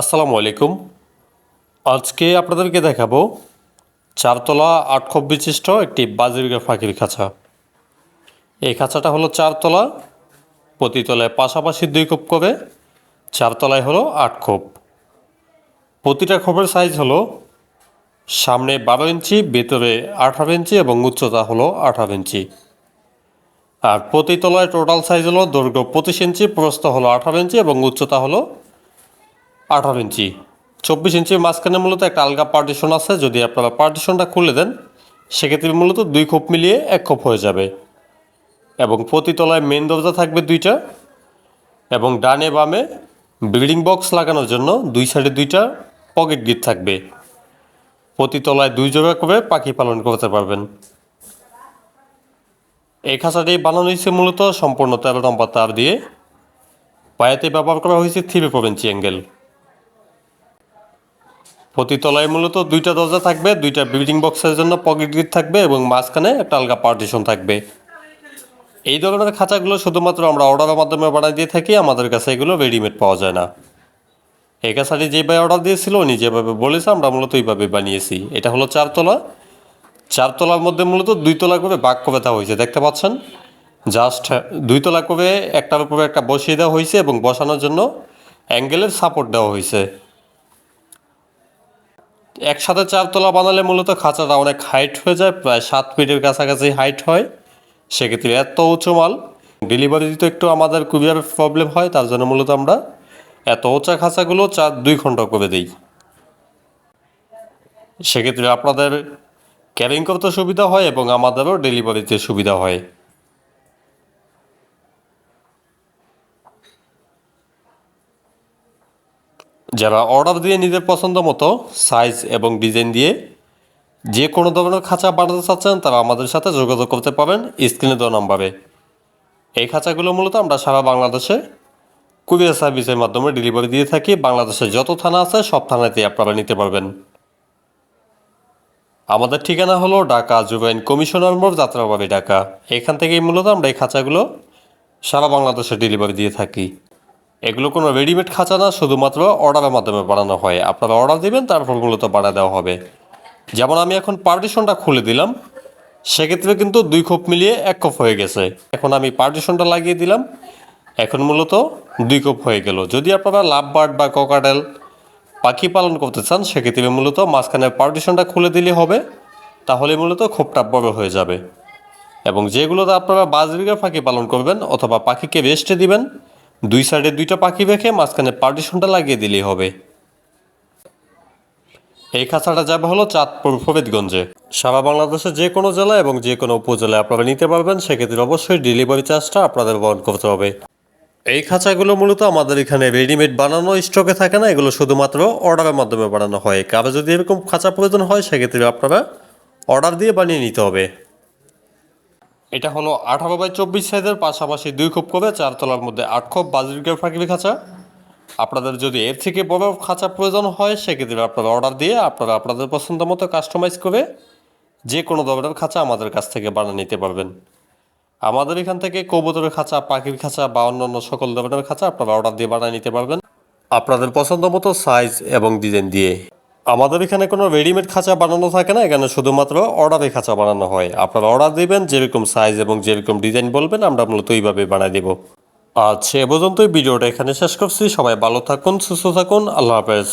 আসসালামু আলাইকুম। আজকে আপনাদেরকে দেখাবো চারতলা আটখপ বিশিষ্ট একটি বাজিরগা ফাঁকির খাঁচা। এই খাঁচাটা হলো চারতলা, প্রতিতলায় পাশাপাশি দুই কোপ করে, চারতলায় হলো আট খোপ। প্রতিটা খোপের সাইজ হলো সামনে বারো ইঞ্চি, ভেতরে আঠারো ইঞ্চি এবং উচ্চতা হলো আঠারো ইঞ্চি। আর প্রতি তলায় টোটাল সাইজ হলো দৈর্ঘ্য পঁচিশ ইঞ্চি, প্রস্থ হলো আঠারো ইঞ্চি এবং উচ্চতা হলো আঠারো ইঞ্চি। চব্বিশ ইঞ্চির মাঝখানে মূলত একটা আলগা পার্টিশন আছে, যদি আপনারা পার্টিশনটা খুলে দেন, সেক্ষেত্রে মূলত দুই খোপ মিলিয়ে এক খোপ হয়ে যাবে। এবং প্রতি তলায় মেন দরজা থাকবে দুইটা এবং ডানে বামে বিল্ডিং বক্স লাগানোর জন্য দুই সাইডে দুইটা পকেট গিট থাকবে। প্রতি তলায় দুই জোড়া করে পাখি পালন করতে পারবেন। এই খাঁচাটি বানানো হয়েছে মূলত সম্পূর্ণ তেরো নম্বর তার দিয়ে। পায়াতে ব্যবহার করা হয়েছে থ্রি ফোর ইঞ্চি অ্যাঙ্গেল প্রতি তলায় মূলত দুইটা দরজা থাকবে, দুইটা বিল্ডিং বক্সের জন্য পকেট গিট থাকবে এবং মাঝখানে একটা আলগা পার্টিশন থাকবে। এই ধরনের খাঁচাগুলো শুধুমাত্র আমরা অর্ডারের মাধ্যমে বানিয়ে দিয়ে থাকি, আমাদের কাছে এগুলো রেডিমেড পাওয়া যায় না। এই কাছাটি যেভাবে অর্ডার দিয়েছিল, উনি যেভাবে বলেছে, আমরা মূলত এইভাবে বানিয়েছি। এটা হলো চারতলা। চারতলার মধ্যে মূলত দুই তলা করে করে দেওয়া হয়েছে, দেখতে পাচ্ছেন? জাস্ট দুই তলা করে একটার উপরে একটা বসিয়ে দেওয়া হয়েছে এবং বসানোর জন্য অ্যাঙ্গেলের সাপোর্ট দেওয়া হয়েছে। একসাথে চারতলা বানালে মূলত খাঁচাটা অনেক হাইট হয়ে যায়, প্রায় সাত ফিটের কাছাকাছি হাইট হয়। সেক্ষেত্রে এত উঁচু মাল ডেলিভারি দিতে একটু আমাদের কুরিয়ার প্রবলেম হয়, তার জন্য মূলত আমরা এত উঁচা খাঁচাগুলো চার, দুই ঘণ্টা করে দিই। সেক্ষেত্রে আপনাদের ক্যারিং করতে সুবিধা হয় এবং আমাদেরও ডেলিভারিতে সুবিধা হয়। যারা অর্ডার দিয়ে নিজের পছন্দ মতো সাইজ এবং ডিজাইন দিয়ে যে কোনো ধরনের খাঁচা বানাতে চাচ্ছেন, তারা আমাদের সাথে যোগাযোগ করতে পারেন স্ক্রিনে দেওয়া নম্বরে। এই খাঁচাগুলো মূলত আমরা সারা বাংলাদেশে কুরিয়ার সার্ভিসের মাধ্যমে ডেলিভারি দিয়ে থাকি। বাংলাদেশের যত থানা আছে, সব থানাতেই আপনারা নিতে পারবেন। আমাদের ঠিকানা হলো ঢাকা জুবাইন কমিশনার মোড়, যাত্রাবাড়ি ঢাকা। এখান থেকেই মূলত আমরা এই খাঁচাগুলো সারা বাংলাদেশে ডেলিভারি দিয়ে থাকি। এগুলো কোনো রেডিমেড খাঁচা না, শুধুমাত্র অর্ডারের মাধ্যমে বানানো হয়। আপনারা অর্ডার দিবেন তারপর মূলত বানা দেওয়া হবে। যেমন আমি এখন পার্টিশনটা খুলে দিলাম, সেক্ষেত্রে কিন্তু দুই খোপ মিলিয়ে এক খোপ হয়ে গেছে। এখন আমি পার্টিশনটা লাগিয়ে দিলাম, এখন মূলত দুই কোপ হয়ে গেল। যদি আপনারা লাভ বার্ড বা ককাডেল পাখি পালন করতে চান, সেক্ষেত্রে মূলত মাঝখানে পার্টিশনটা খুলে দিলে হবে, তাহলে মূলত খোপটা বড় হয়ে যাবে। এবং যেগুলোতে আপনারা বাজরিগা পাখি পালন করবেন অথবা পাখিকে রেস্টে দিবেন দুই সাইডে দুইটা পাখি রেখে মাঝখানে পার্টিশনটা লাগিয়ে দিলেই হবে। এই খাঁচাটা যাবে হলো চাঁদপুর ফরিদগঞ্জে। সারা বাংলাদেশের যে কোনো জেলা এবং যে কোনো উপজেলায় আপনারা নিতে পারবেন, সেক্ষেত্রে অবশ্যই ডেলিভারি চার্জটা আপনাদের বহন করতে হবে। এই খাঁচাগুলো মূলত আমাদের এখানে রেডিমেড বানানো, স্টকে থাকে না, এগুলো শুধুমাত্র অর্ডারের মাধ্যমে বানানো হয়। কারও যদি এরকম খাঁচা প্রয়োজন হয়, সেক্ষেত্রে আপনারা অর্ডার দিয়ে বানিয়ে নিতে হবে। এটা হলো আঠারো বাই চব্বিশ সাইজের, পাশাপাশি দুই খোপ করে চারতলার মধ্যে আট খোপ বাজরিকের ফাঁকির খাঁচা। আপনাদের যদি এর থেকে বড় খাঁচা প্রয়োজন হয়, সেক্ষেত্রে আপনারা অর্ডার দিয়ে আপনারা আপনাদের পছন্দ মতো কাস্টমাইজ করে যে কোনো ধরনের খাঁচা আমাদের কাছ থেকে বানিয়ে নিতে পারবেন। আমাদের এখান থেকে কবুতরের খাঁচা, পাখির খাঁচা বা অন্যান্য সকল ধরনের খাঁচা আপনারা অর্ডার দিয়ে বানিয়ে নিতে পারবেন। আপনাদের পছন্দ মতো সাইজ এবং ডিজাইন দিয়ে আমাদের এখানে কোনো রেডিমেড খাঁচা বানানো থাকে না, এখানে শুধুমাত্র অর্ডারে খাঁচা বানানো হয়। আপনারা অর্ডার দেবেন, যেরকম সাইজ এবং যেরকম ডিজাইন বলবেন, আমরা মূলত এইভাবে বানিয়ে দেবো। আচ্ছা এ পর্যন্তই, ভিডিওটা এখানে শেষ করছি। সবাই ভালো থাকুন, সুস্থ থাকুন, আল্লাহ হাফেজ।